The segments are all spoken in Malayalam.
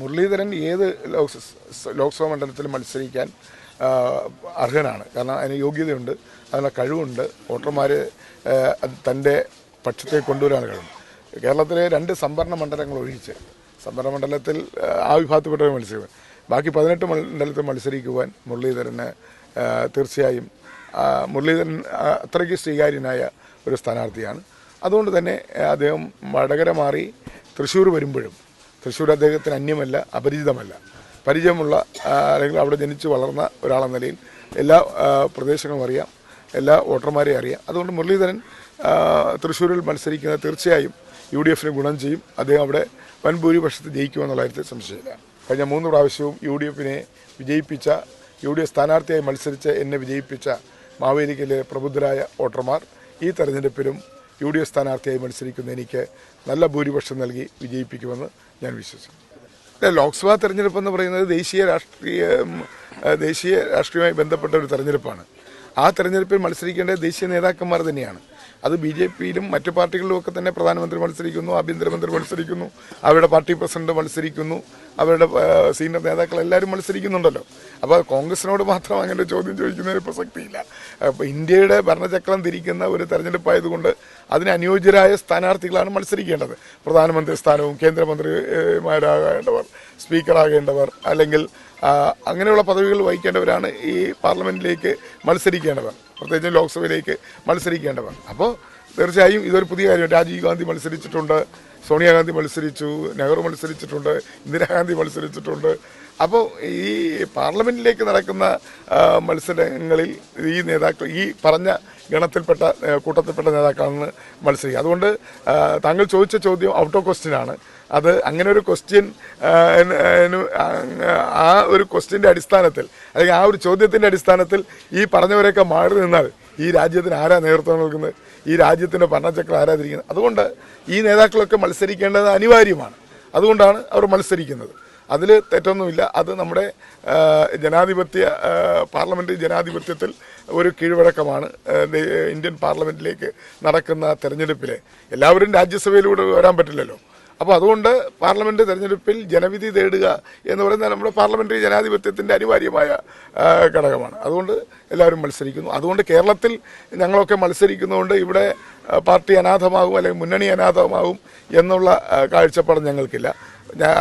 മുരളീധരൻ ഏത് ലോക്സ ലോക്സഭാ മണ്ഡലത്തിൽ മത്സരിക്കാൻ അർഹനാണ്. കാരണം അതിന് യോഗ്യതയുണ്ട് അതിനുള്ള കഴിവുണ്ട്. വോട്ടർമാർ തന്റെ പക്ഷത്തെ കൊണ്ടുവരാൻ കഴിവും. കേരളത്തിലെ രണ്ട് സംഭരണ മണ്ഡലങ്ങൾ ഒഴിച്ച് സംഭരണ മണ്ഡലത്തിൽ ആ, വിഭാഗത്തിൽപ്പെട്ട വിഭാഗത്തിൽപ്പെട്ടവർ മത്സരിക്കും. ബാക്കി പതിനെട്ട് മണ്ഡലത്തിൽ മത്സരിക്കുവാൻ മുരളീധരന് തീർച്ചയായും മുരളീധരൻ അത്രയ്ക്ക് സ്വീകാര്യനായ ഒരു സ്ഥാനാർത്ഥിയാണ്. അതുകൊണ്ട് തന്നെ അദ്ദേഹം വടകര മാറി തൃശ്ശൂർ വരുമ്പോഴും തൃശ്ശൂർ അദ്ദേഹത്തിന് അന്യമല്ല അപരിചിതമല്ല. പരിചയമുള്ള അല്ലെങ്കിൽ അവിടെ ജനിച്ചു വളർന്ന ഒരാളെന്ന നിലയിൽ എല്ലാ പ്രദേശങ്ങളും അറിയാം എല്ലാ വോട്ടർമാരെയും അറിയാം. അതുകൊണ്ട് മുരളീധരൻ തൃശ്ശൂരിൽ മത്സരിക്കുന്നത് തീർച്ചയായും യു ഡി എഫിന് ഗുണം ചെയ്യും. അദ്ദേഹം അവിടെ വൻ ഭൂരിപക്ഷത്തിൽ ജയിക്കുമെന്നുള്ള കാര്യത്തിൽ സംശയമില്ല. കഴിഞ്ഞ മൂന്ന് പ്രാവശ്യവും യു ഡി എഫിനെ വിജയിപ്പിച്ച യു ഡി എഫ് സ്ഥാനാർത്ഥിയായി മത്സരിച്ച് എന്നെ വിജയിപ്പിച്ച മാവേലിക്കയിലെ പ്രബുദ്ധരായ വോട്ടർമാർ ഈ തെരഞ്ഞെടുപ്പിലും യു ഡി എഫ് സ്ഥാനാർത്ഥിയായി മത്സരിക്കുന്ന എനിക്ക് നല്ല ഭൂരിപക്ഷം നൽകി വിജയിപ്പിക്കുമെന്ന് ഞാൻ വിശ്വസിക്കുന്നു. ലോക്സഭാ തെരഞ്ഞെടുപ്പ് എന്ന് പറയുന്നത് ദേശീയ രാഷ്ട്രീയ ദേശീയ രാഷ്ട്രീയവുമായി ബന്ധപ്പെട്ട ഒരു തെരഞ്ഞെടുപ്പാണ്. ആ തെരഞ്ഞെടുപ്പിൽ മത്സരിക്കേണ്ട ദേശീയ നേതാക്കന്മാർ തന്നെയാണ്. അത് ബി ജെ പിയിലും മറ്റു പാർട്ടികളിലും ഒക്കെ തന്നെ പ്രധാനമന്ത്രി മത്സരിക്കുന്നു ആഭ്യന്തരമന്ത്രി മത്സരിക്കുന്നു അവരുടെ പാർട്ടി പ്രസിഡന്റ് മത്സരിക്കുന്നു അവരുടെ സീനിയർ നേതാക്കൾ എല്ലാവരും മത്സരിക്കുന്നുണ്ടല്ലോ. അപ്പോൾ കോൺഗ്രസിനോട് മാത്രം അങ്ങനെ ചോദ്യം ചോദിക്കുന്നതിന് പ്രസക്തിയില്ല അപ്പോൾ ഇന്ത്യയുടെ ഭരണചക്രം തിരിക്കുന്ന ഒരു തെരഞ്ഞെടുപ്പായതുകൊണ്ട് അതിന് അനുയോജ്യരായ സ്ഥാനാർത്ഥികളാണ് മത്സരിക്കേണ്ടത്. പ്രധാനമന്ത്രി സ്ഥാനവും കേന്ദ്രമന്ത്രിമാരാകേണ്ടവർ സ്പീക്കറാകേണ്ടവർ അല്ലെങ്കിൽ അങ്ങനെയുള്ള പദവികൾ വഹിക്കേണ്ടവരാണ് ഈ പാർലമെന്റിലേക്ക് മത്സരിക്കേണ്ടവർ പ്രത്യേകിച്ച് ലോക്സഭയിലേക്ക് മത്സരിക്കേണ്ടതാണ്. അപ്പോൾ തീർച്ചയായും ഇതൊരു പുതിയ കാര്യം. രാജീവ് ഗാന്ധി മത്സരിച്ചിട്ടുണ്ട് സോണിയാഗാന്ധി മത്സരിച്ചു നെഹ്റു മത്സരിച്ചിട്ടുണ്ട് ഇന്ദിരാഗാന്ധി മത്സരിച്ചിട്ടുണ്ട്. അപ്പോൾ ഈ പാർലമെന്റിലേക്ക് നടക്കുന്ന മത്സരങ്ങളിൽ ഈ നേതാക്കൾ ഈ പറഞ്ഞ ഗണത്തിൽപ്പെട്ട കൂട്ടത്തിൽപ്പെട്ട നേതാക്കളാണ് മത്സരിക്കുക. അതുകൊണ്ട് താങ്കൾ ചോദിച്ച ചോദ്യം ഔട്ട് ഓഫ് ക്വസ്റ്റ്യൻ ആണ്. അത് അങ്ങനെ ഒരു ക്വസ്റ്റ്യൻ ആ ഒരു ക്വസ്റ്റ്യന്റെ അടിസ്ഥാനത്തിൽ അല്ലെങ്കിൽ ആ ഒരു ചോദ്യത്തിന്റെ അടിസ്ഥാനത്തിൽ ഈ പറഞ്ഞവരെയൊക്കെ മാറി നിന്നാൽ ഈ രാജ്യത്തിന് ആരാ നേതൃത്വം നൽകുന്നത്? ഈ രാജ്യത്തിന്റെ ഭരണചക്രം ആരാതിരിക്കുന്നത് അതുകൊണ്ട് ഈ നേതാക്കളൊക്കെ മത്സരിക്കേണ്ടത് അനിവാര്യമാണ്. അതുകൊണ്ടാണ് അവർ മത്സരിക്കുന്നത്. അതിൽ തെറ്റൊന്നുമില്ല. അത് നമ്മുടെ ജനാധിപത്യ പാർലമെന്റ് ജനാധിപത്യത്തിൽ ഒരു കീഴ്വഴക്കമാണ് ഇന്ത്യൻ പാർലമെന്റിലേക്ക് നടക്കുന്ന തെരഞ്ഞെടുപ്പിൽ എല്ലാവരും രാജ്യസഭയിലൂടെ വരാൻ പറ്റില്ലല്ലോ. അപ്പോൾ അതുകൊണ്ട് പാർലമെന്റ് തെരഞ്ഞെടുപ്പിൽ ജനവിധി തേടുക എന്ന് പറയുന്നത് നമ്മുടെ പാർലമെന്ററി ജനാധിപത്യത്തിന്റെ അനിവാര്യമായ ഘടകമാണ്. അതുകൊണ്ട് എല്ലാവരും മത്സരിക്കുന്നു. അതുകൊണ്ട് കേരളത്തിൽ ഞങ്ങളൊക്കെ മത്സരിക്കുന്നതുകൊണ്ട് ഇവിടെ പാർട്ടി അനാഥമാകും അല്ലെങ്കിൽ മുന്നണി അനാഥമാകും എന്നുള്ള കാഴ്ചപ്പാട് ഞങ്ങൾക്കില്ല. ഞാൻ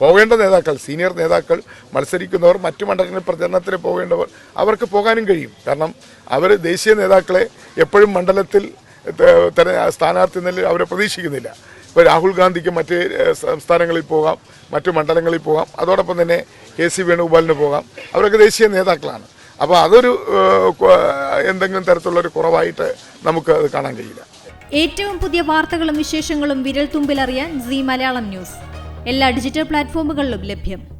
പോകേണ്ട നേതാക്കൾ സീനിയർ നേതാക്കൾ മത്സരിക്കുന്നവർ മറ്റു മണ്ഡലങ്ങളിൽ പ്രചരണത്തിന് പോകേണ്ടവർ അവർക്ക് പോകാനും കഴിയും. കാരണം അവർ ദേശീയ നേതാക്കളെ എപ്പോഴും മണ്ഡലത്തിൽ സ്ഥാനാർത്ഥി നിലയിൽ അവരെ പ്രതീക്ഷിക്കുന്നില്ല. ഇപ്പോൾ രാഹുൽ ഗാന്ധിക്ക് മറ്റ് സംസ്ഥാനങ്ങളിൽ പോകാം മറ്റു മണ്ഡലങ്ങളിൽ പോകാം അതോടൊപ്പം തന്നെ കെ സി വേണുഗോപാലിന് പോകാം. അവരൊക്കെ ദേശീയ നേതാക്കളാണ്. അപ്പോൾ അതൊരു എന്തെങ്കിലും തരത്തിലുള്ള ഒരു കുറവായിട്ട് നമുക്ക് അത് കാണാൻ കഴിയില്ല. ഏറ്റവും പുതിയ വാർത്തകളും വിശേഷങ്ങളും വിരൽ തുമ്പിലറിയാൻ സി മലയാളം ന്യൂസ്. എല്ലാ ഡിജിറ്റൽ പ്ലാറ്റ്ഫോമുകളിലും ലഭ്യം.